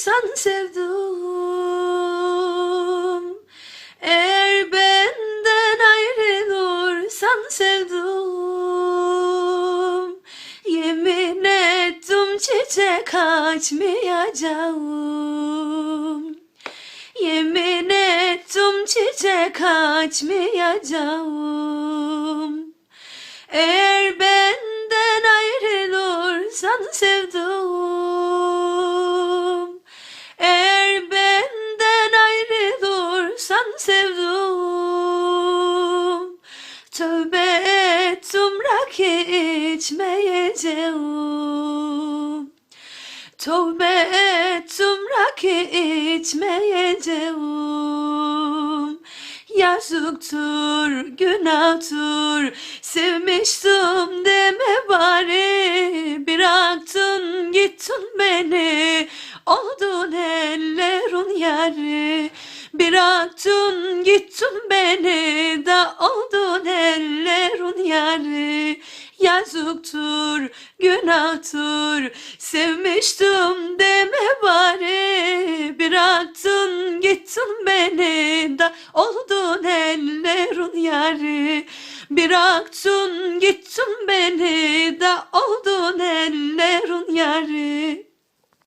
olursan sevdum Eğer benden ayrılırsan sevdum Yemin ettim çiçek açmayacağım. Yemin ettim çiçek açmayacağım. Eğer benden ayrılırsan sevdum sevdum. Tövbe ettim rakı içmeyeceğim Tövbe ettim rakı içmeyeceğim Yazıktır, günahtır. Sevmiştim deme bari. Bıraktın gittin beni. Oldun ellerin yarı Bıraktın gittin beni Da oldun ellerin yarı Yazıktır, günahtır Sevmiştim deme bari. Bıraktın gittin beni Da oldun ellerin yarı Bıraktın gittin beni Da oldun